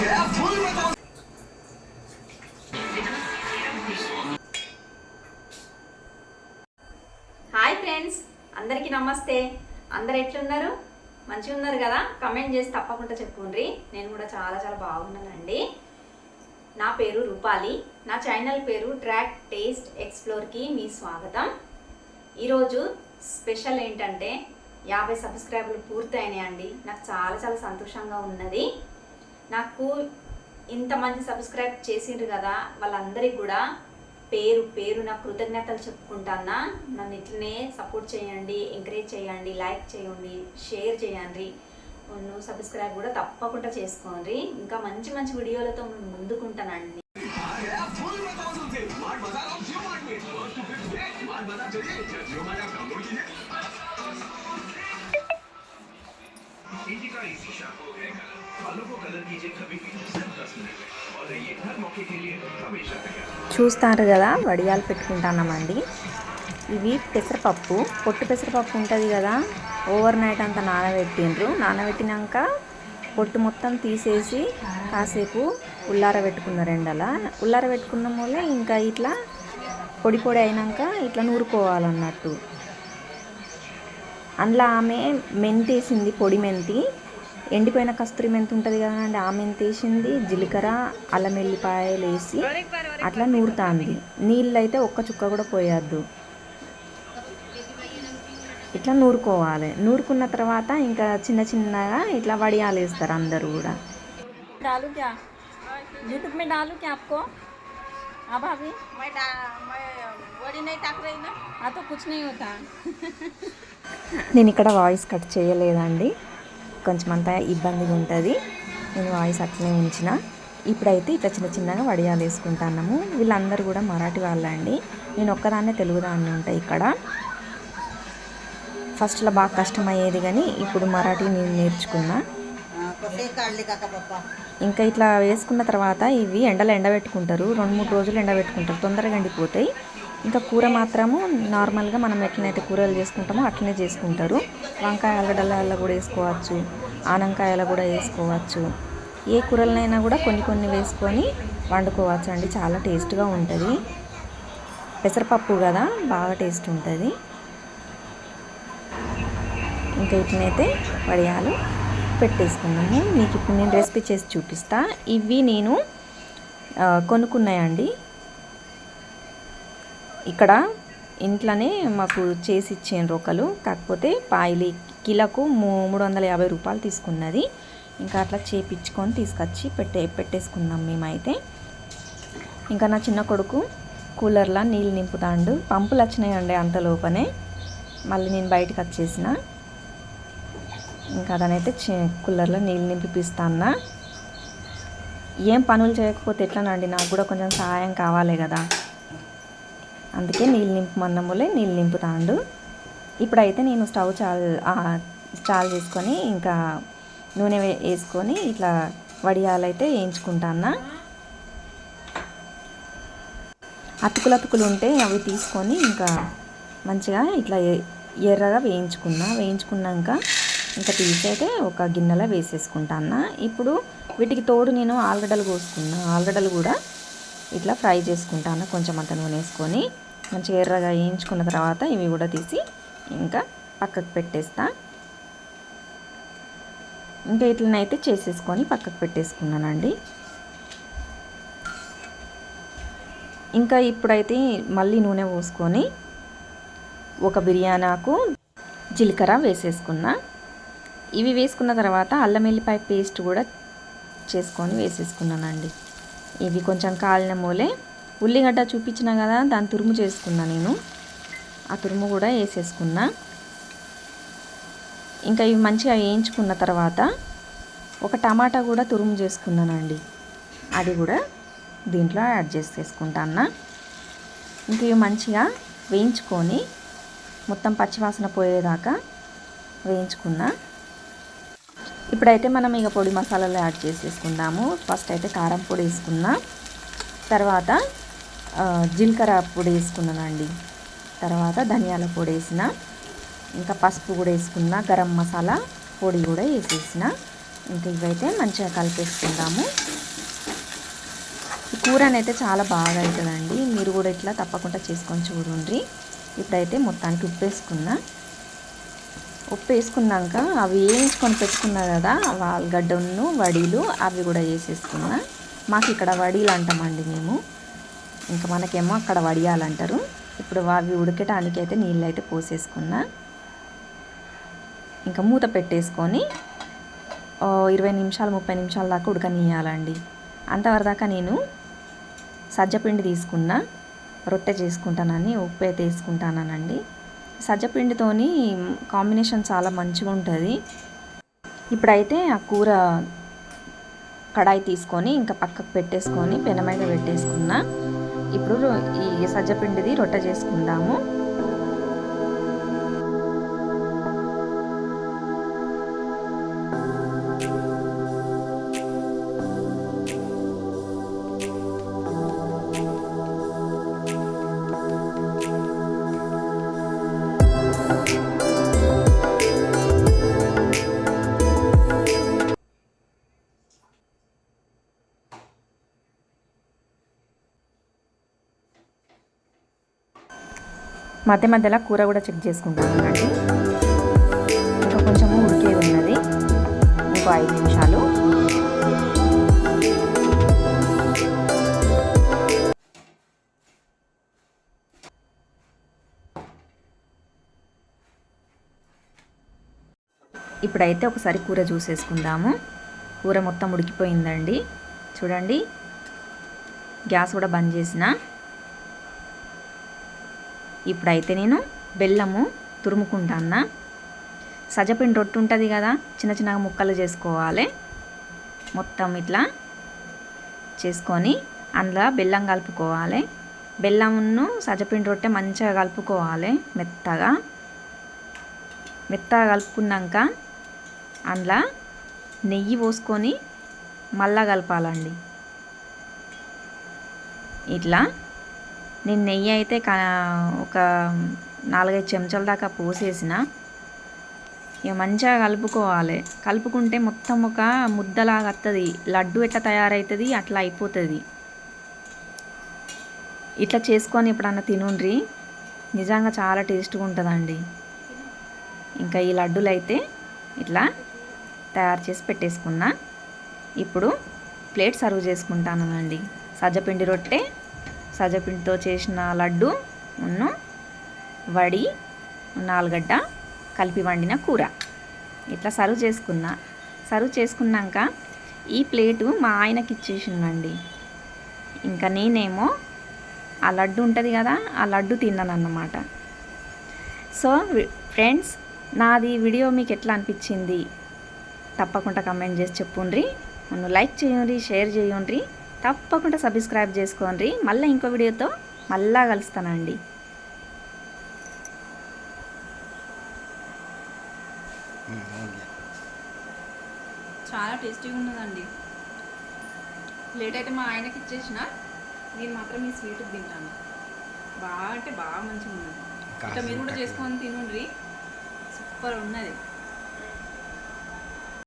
Hi friends అందరికీ నమస్తే. అందరు ఎట్లున్నారు? మంచిగా ఉన్నారు కదా? కమెంట్ చేసి తప్పకుండా చెప్పుకుండ్రి నేను కూడా చాలా చాలా బాగున్నానండి. నా పేరు రూపాలి. నా ఛానల్ పేరు ట్రాక్ టేస్ట్ ఎక్స్ప్లోర్కి మీ స్వాగతం. ఈరోజు స్పెషల్ ఏంటంటే యాభై సబ్స్క్రైబర్లు పూర్తయినాయండి. నాకు చాలా చాలా సంతోషంగా ఉన్నది. నాకు ఇంతమంది సబ్స్క్రైబ్ చేసిండ్రు కదా వాళ్ళందరికీ కూడా పేరు పేరు నా కృతజ్ఞతలు చెప్పుకుంటానా నన్ను ఇట్లనే సపోర్ట్ చేయండి ఎంకరేజ్ చేయండి లైక్ చేయండి షేర్ చేయండి. నువ్వు సబ్స్క్రైబ్ కూడా తప్పకుండా చేసుకోండి. ఇంకా మంచి మంచి వీడియోలతో ముందుకుంటానండి. ఇంటికా ఈ చూస్తారు కదా వడియాలు పెట్టుకుంటానమండి ఇవి పెసరపప్పు పొట్టు పెసరపప్పు ఉంటుంది కదా ఓవర్ నైట్ అంతా నానబెట్టిండ్రు. నానబెట్టినాక పొట్టు మొత్తం తీసేసి కాసేపు ఉల్లార పెట్టుకున్నారు ఎండల ఉల్లార పెట్టుకున్న వల్ల ఇంకా ఇట్లా పొడి పొడి అయినాక ఇట్లా నూరుకోవాలన్నట్టు. అందులో ఆమె మెంతి వేసింది పొడి మెంతి. ఎండిపోయిన కస్తూరి మెంతి ఉంటుంది కదండి ఆ మెంతి వేసింది జీలకర్ర అల్లం వెల్లిపాయలు వేసి అట్లా నూరుతాంది నీళ్ళు అయితే ఒక్క చుక్క కూడా పోయొద్దు ఇట్లా నూరుకోవాలి నూరుకున్న తర్వాత ఇంకా చిన్న చిన్నగా ఇట్లా వడియాలు వేస్తారు అందరూ కూడా डालू क्या यूट्यूब में डालू क्या आपको हाँ भाभी मैं डा मैं बड़ी नहीं टाक रही ना हाँ तो कुछ नहीं होता నేను ఇక్కడ వాయిస్ కట్ చేయలేదండి కొంచెం అంతా ఇబ్బందిగా ఉంటుంది. నేను వాయిస్ అట్లనే ఉంచిన. ఇప్పుడైతే ఇట్లా చిన్న చిన్నగా వడియాలు వేసుకుంటాము వీళ్ళందరూ కూడా మరాఠీ వాళ్ళండి. నేను ఒక్కదాన్నే తెలుగుదాన్ని ఉంటాయి ఇక్కడ. ఫస్ట్లో బాగా కష్టమయ్యేది కానీ ఇప్పుడు మరాఠీ నేను నేర్చుకున్నా. ఇంకా ఇట్లా వేసుకున్న తర్వాత ఇవి ఎండలో ఎండబెట్టుకుంటారు. రెండు మూడు రోజులు ఎండబెట్టుకుంటారు. తొందరగా ఎండిపోతాయి. ఇంకా కూర మాత్రము నార్మల్గా మనం ఎట్లనైతే కూరలు చేసుకుంటామో అట్లనే చేసుకుంటారు. వంకాయ ఆలుగడ్డల కూడా వేసుకోవచ్చు ఆనంకాయల కూడా వేసుకోవచ్చు. ఏ కూరలనైనా కూడా కొన్ని కొన్ని వేసుకొని వండుకోవచ్చు అండి చాలా టేస్ట్గా ఉంటుంది. పెసరపప్పు కదా బాగా టేస్ట్ ఉంటుంది. ఇంకా ఇట్లనైతే వడియాలు పెట్టేసుకున్నాము మీకు ఇప్పుడు నేను రెసిపీ చేసి చూపిస్తా. ఇవి నేను కొనుక్కున్నాయండి. ఇక్కడ ఇంట్లోనే మాకు చేసి ఇచ్చాను ఒకరు కాకపోతే పాయిలి కిలకు మూడు వందల యాభై రూపాయలు తీసుకున్నది. ఇంకా అట్లా చేపించుకొని తీసుకొచ్చి పెట్టే పెట్టేసుకున్నాం మేమైతే. ఇంకా నా చిన్న కొడుకు కూలర్లో నీళ్ళు నింపుతాండు. పంపులు వచ్చినాయండి అంత లోపనే. మళ్ళీ నేను బయటకు వచ్చేసిన. ఇంకా అదనైతే కూలర్లో నీళ్ళు నింపిపిస్తాన్నా. ఏం పనులు చేయకపోతే ఎట్లానండి? నాకు కూడా కొంచెం సహాయం కావాలి కదా. అందుకే నీళ్ళు నింపమన్నములే నీళ్ళు నింపుతాండు. ఇప్పుడైతే నేను స్టవ్ చాలు స్టాల్ చేసుకొని ఇంకా నూనె వేసుకొని ఇట్లా వడియాలైతే వేయించుకుంటానా అతుకులు అతుకులు ఉంటే అవి తీసుకొని ఇంకా మంచిగా ఇట్లా ఎర్రగా వేయించుకున్నా. వేయించుకున్నాక ఇంకా తీసి అయితే ఒక గిన్నెలో వేసేసుకుంటాను ఇప్పుడు వీటికి తోడు నేను ఆలుగడ్డలు కోసుకున్నా. ఆలుగడ్డలు కూడా ఇట్లా ఫ్రై చేసుకుంటాను. కొంచెం అంత నూనె వేసుకొని మంచిగా ఎర్రగా వేయించుకున్న తర్వాత ఇవి కూడా తీసి ఇంకా పక్కకు పెట్టేస్తా. ఇంకా ఇట్లనైతే చేసేసుకొని పక్కకు పెట్టేసుకున్నానండి. ఇంకా ఇప్పుడైతే మళ్ళీ నూనె పోసుకొని ఒక బిర్యానాకు జీలకర్ర వేసేసుకున్నా. ఇవి వేసుకున్న తర్వాత అల్లం వెల్లిపాయ పేస్ట్ కూడా చేసుకొని వేసేసుకున్నానండి. ఇవి కొంచెం కాలిన మూలే. ఉల్లిగడ్డ చూపించిన కదా దాని తురుము చేసుకున్నా నేను. ఆ తురుము కూడా వేసేసుకున్నా. ఇంకా ఇవి మంచిగా వేయించుకున్న తర్వాత ఒక టమాటా కూడా తురుము చేసుకున్నానండి. అది కూడా దీంట్లో యాడ్ చేసేసుకుంటాను ఇంక ఇవి మంచిగా వేయించుకొని మొత్తం పచ్చివాసన పోయేదాకా వేయించుకున్నా. ఇప్పుడైతే మనం ఇక పొడి మసాలాలు యాడ్ చేసేసుకుందాము. ఫస్ట్ అయితే కారం పొడి వేసుకున్నా తర్వాత జీలకర్ర పొడి వేసుకున్నానండి. తర్వాత ధనియాల పొడి వేసిన ఇంకా పసుపు కూడా వేసుకున్న గరం మసాలా పొడి కూడా వేసేసిన. ఇంకా ఇవైతే మంచిగా కలిపేసుకుందాము. ఈ కూరనైతే చాలా బాగా అవుతుందండి. మీరు కూడా ఇట్లా తప్పకుండా చేసుకొని చూడండి. ఇప్పుడైతే మొత్తానికి ఉప్పు వేసుకున్నా. ఉప్పు వేసుకున్నాక అవి వేయించుకొని పెట్టుకున్నా కదా ఆలుగడ్డను వడీలు అవి కూడా వేసేసుకున్నా. మాకు ఇక్కడ వడీలు అంటామండి మేము. ఇంకా మనకేమో అక్కడ వడియాలంటారు. ఇప్పుడు అవి ఉడకటానికి అయితే నీళ్ళు అయితే పోసేసుకున్నా. ఇంకా మూత పెట్టేసుకొని ఇరవై నిమిషాలు ముప్పై నిమిషాల దాకా ఉడకనియాలండి అంతవరదాకా నేను సజ్జపిండి తీసుకున్నా. రొట్టె చేసుకుంటానని ఉప్పు అయితే వేసుకుంటానండి సజ్జపిండితోని కాంబినేషన్ చాలా మంచిగా ఉంటుంది. ఇప్పుడైతే ఆ కూర కడాయి తీసుకొని ఇంకా పక్కకు పెట్టేసుకొని పెనమైన పెట్టేసుకున్నా. ఇప్పుడు ఈ సజ్జపిండిది రొట్టె చేసుకుందాము. మధ్య మధ్యలో కూర కూడా చెక్ చేసుకుంటాను అండి. ఇంకా కొంచెము ఉడికేది ఉన్నది. ఇంకో ఐదు నిమిషాలు. ఇప్పుడైతే ఒకసారి కూర చూసేసుకుందాము. కూర మొత్తం ఉడికిపోయిందండి. చూడండి. గ్యాస్ కూడా బంద్ చేసిన. ఇప్పుడైతే నేను బెల్లము తురుముకుంటాను సజపిండి రొట్టె ఉంటుంది కదా చిన్న చిన్నగా ముక్కలు చేసుకోవాలి. మొత్తం ఇట్లా చేసుకొని అందులో బెల్లం కలుపుకోవాలి. బెల్లమును సజపిండి రొట్టె మంచిగా కలుపుకోవాలి మెత్తగా. మెత్తగా కలుపుకున్నాక అందులో నెయ్యి పోసుకొని మళ్ళా కలపాలండి. ఇట్లా నేను నెయ్యి అయితే కా ఒక నాలుగైదు చెంచాల దాకా పోసేసిన. ఇక మంచిగా కలుపుకోవాలి. కలుపుకుంటే మొత్తం ఒక ముద్దలాగా వస్తుంది లడ్డు ఎట్లా తయారవుతుంది అట్లా అయిపోతుంది. ఇట్లా చేసుకొని ఎప్పుడన్నా తినుండ్రి నిజంగా చాలా టేస్ట్గా ఉంటుందండి. ఇంకా ఈ లడ్డూలు అయితే ఇట్లా తయారు చేసి పెట్టేసుకున్నా. ఇప్పుడు ప్లేట్ సర్వ్ చేసుకుంటానండి సజ్జపిండి రొట్టె సజ్జపిండితో చేసిన లడ్డు ఉన్ను వడి నాలుగడ్డ కలిపి వండిన కూర. ఇట్లా సర్వ్ చేసుకున్నా సర్వ్ చేసుకున్నాక ఈ ప్లేటు మా ఆయనకి ఇచ్చేసిందండి ఇంకా నేనేమో ఆ లడ్డు ఉంటుంది కదా ఆ లడ్డు తిన్నాను అన్నమాట సో ఫ్రెండ్స్ నాది వీడియో మీకు ఎట్లా అనిపించింది? తప్పకుండా కమెంట్ చేసి చెప్పుండ్రి. నన్ను లైక్ చేయండి షేర్ చేయండి. తప్పకుండా సబ్స్క్రైబ్ చేసుకోండి. మళ్ళీ ఇంకో వీడియోతో మళ్ళా కలుస్తానండి. చాలా టేస్టీగా ఉన్నదండి. ప్లేట్ అయితే మా ఆయనకి ఇచ్చేసిన నేను మాత్రం ఈ స్వీట్ తింటాను. బాగా అంటే బాగా మంచిగా ఉన్నది ఇట్లా మీరు కూడా చేసుకొని తినండి. సూపర్ ఉన్నది.